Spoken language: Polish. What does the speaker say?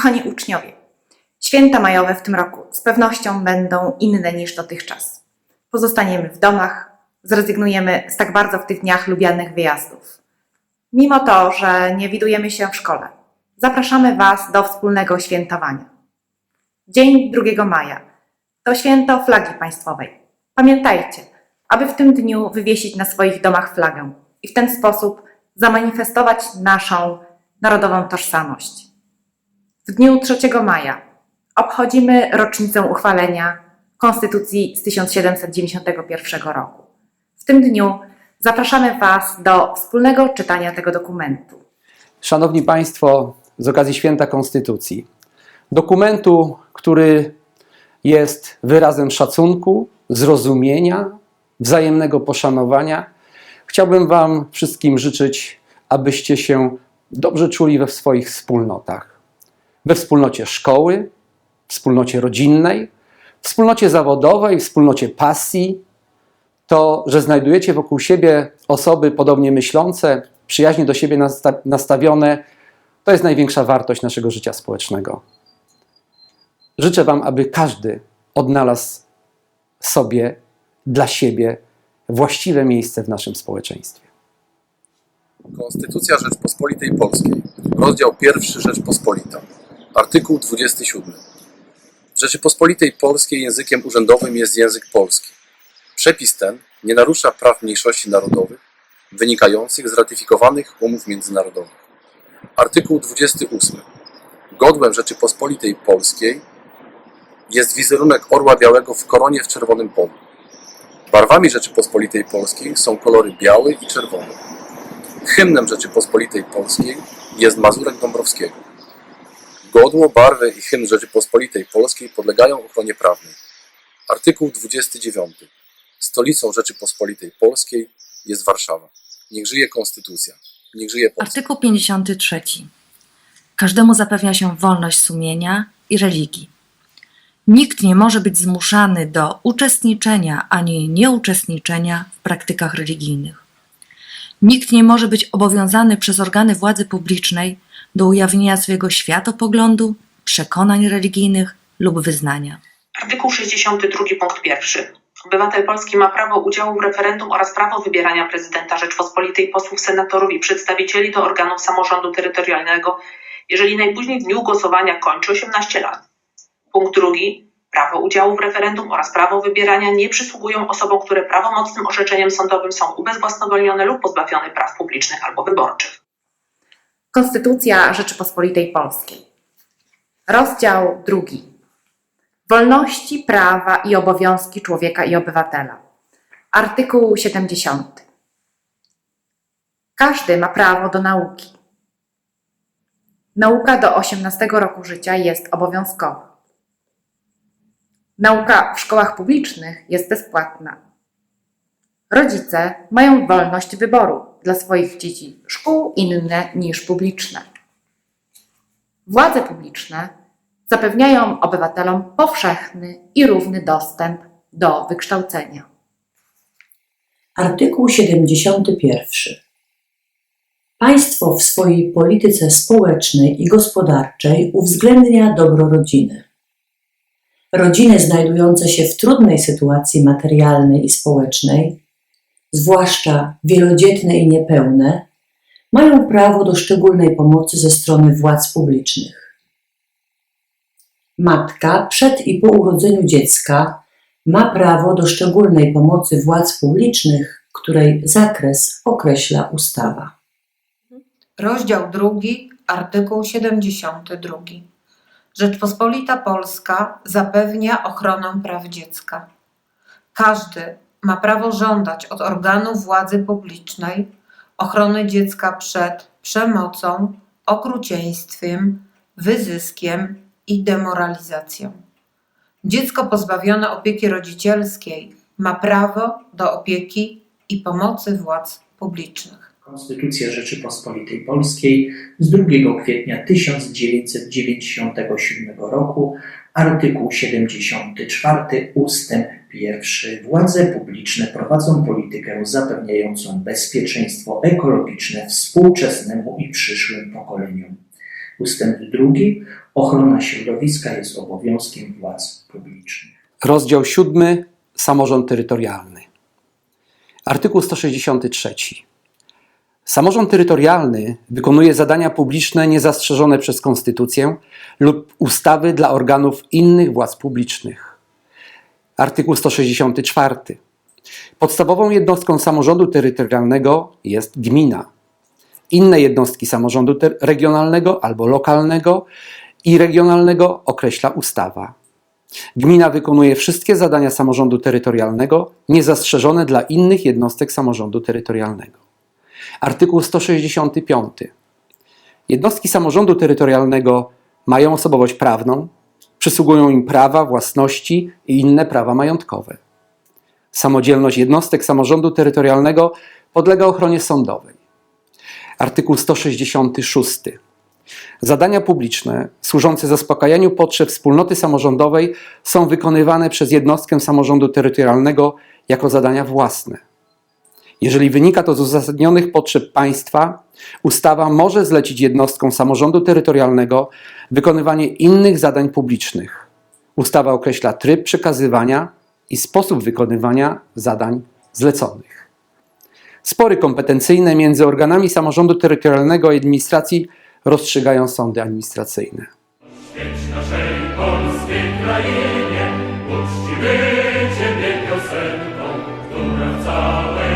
Kochani uczniowie, święta majowe w tym roku z pewnością będą inne niż dotychczas. Pozostaniemy w domach, zrezygnujemy z tak bardzo w tych dniach lubianych wyjazdów. Mimo to, że nie widujemy się w szkole, zapraszamy Was do wspólnego świętowania. Dzień 2 maja to święto flagi państwowej. Pamiętajcie, aby w tym dniu wywiesić na swoich domach flagę i w ten sposób zamanifestować naszą narodową tożsamość. W dniu 3 maja obchodzimy rocznicę uchwalenia Konstytucji z 1791 roku. W tym dniu zapraszamy Was do wspólnego czytania tego dokumentu. Szanowni Państwo, z okazji Święta Konstytucji, dokumentu, który jest wyrazem szacunku, zrozumienia, wzajemnego poszanowania, chciałbym Wam wszystkim życzyć, abyście się dobrze czuli we swoich wspólnotach. We wspólnocie szkoły, wspólnocie rodzinnej, wspólnocie zawodowej, wspólnocie pasji. To, że znajdujecie wokół siebie osoby podobnie myślące, przyjaźnie do siebie nasta- nastawione, to jest największa wartość naszego życia społecznego. Życzę Wam, aby każdy odnalazł sobie, dla siebie właściwe miejsce w naszym społeczeństwie. Konstytucja Rzeczpospolitej Polskiej, rozdział pierwszy Rzeczpospolita, artykuł 27. W Rzeczypospolitej Polskiej językiem urzędowym jest język polski. Przepis ten nie narusza praw mniejszości narodowych wynikających z ratyfikowanych umów międzynarodowych. Artykuł 28. Godłem Rzeczypospolitej Polskiej jest wizerunek orła białego w koronie w czerwonym polu. Barwami Rzeczypospolitej Polskiej są kolory biały i czerwony. Hymnem Rzeczypospolitej Polskiej jest Mazurek Dąbrowskiego. Godło, barwy i hymn Rzeczypospolitej Polskiej podlegają ochronie prawnej. Artykuł 29. Stolicą Rzeczypospolitej Polskiej jest Warszawa. Niech żyje Konstytucja. Niech żyje Polska. Artykuł 53. Każdemu zapewnia się wolność sumienia i religii. Nikt nie może być zmuszany do uczestniczenia ani nieuczestniczenia w praktykach religijnych. Nikt nie może być obowiązany przez organy władzy publicznej do ujawnienia swojego światopoglądu, przekonań religijnych lub wyznania. Artykuł 62 punkt 1. Obywatel Polski ma prawo udziału w referendum oraz prawo wybierania prezydenta Rzeczpospolitej, posłów, senatorów i przedstawicieli do organów samorządu terytorialnego, jeżeli najpóźniej w dniu głosowania kończy 18 lat. Punkt drugi. Prawo udziału w referendum oraz prawo wybierania nie przysługują osobom, które prawomocnym orzeczeniem sądowym są ubezwłasnowolnione lub pozbawione praw publicznych albo wyborczych. Konstytucja Rzeczypospolitej Polskiej. Rozdział drugi. Wolności, prawa i obowiązki człowieka i obywatela. Artykuł 70. Każdy ma prawo do nauki. Nauka do 18 roku życia jest obowiązkowa. Nauka w szkołach publicznych jest bezpłatna. Rodzice mają wolność wyboru dla swoich dzieci szkół inne niż publiczne. Władze publiczne zapewniają obywatelom powszechny i równy dostęp do wykształcenia. Artykuł 71. Państwo w swojej polityce społecznej i gospodarczej uwzględnia dobro rodziny. Rodziny znajdujące się w trudnej sytuacji materialnej i społecznej, zwłaszcza wielodzietne i niepełne, mają prawo do szczególnej pomocy ze strony władz publicznych. Matka przed i po urodzeniu dziecka ma prawo do szczególnej pomocy władz publicznych, której zakres określa ustawa. Rozdział drugi, artykuł 72. Rzeczpospolita Polska zapewnia ochronę praw dziecka. Każdy ma prawo żądać od organów władzy publicznej ochrony dziecka przed przemocą, okrucieństwem, wyzyskiem i demoralizacją. Dziecko pozbawione opieki rodzicielskiej ma prawo do opieki i pomocy władz publicznych. Konstytucja Rzeczypospolitej Polskiej z 2 kwietnia 1997 roku, artykuł 74 ustęp 1. Władze publiczne prowadzą politykę zapewniającą bezpieczeństwo ekologiczne współczesnemu i przyszłym pokoleniom. Ustęp 2. Ochrona środowiska jest obowiązkiem władz publicznych. Rozdział 7. Samorząd terytorialny. Artykuł 163. Samorząd terytorialny wykonuje zadania publiczne niezastrzeżone przez Konstytucję lub ustawy dla organów innych władz publicznych. Artykuł 164. Podstawową jednostką samorządu terytorialnego jest gmina. Inne jednostki samorządu regionalnego albo lokalnego i regionalnego określa ustawa. Gmina wykonuje wszystkie zadania samorządu terytorialnego niezastrzeżone dla innych jednostek samorządu terytorialnego. Artykuł 165. Jednostki samorządu terytorialnego mają osobowość prawną, przysługują im prawa własności i inne prawa majątkowe. Samodzielność jednostek samorządu terytorialnego podlega ochronie sądowej. Artykuł 166. Zadania publiczne służące zaspokajaniu potrzeb wspólnoty samorządowej są wykonywane przez jednostkę samorządu terytorialnego jako zadania własne. Jeżeli wynika to z uzasadnionych potrzeb państwa, ustawa może zlecić jednostkom samorządu terytorialnego wykonywanie innych zadań publicznych. Ustawa określa tryb przekazywania i sposób wykonywania zadań zleconych. Spory kompetencyjne między organami samorządu terytorialnego i administracji rozstrzygają sądy administracyjne. naszej polskiej krainie uczcimy Ciebie piosenką, która w całej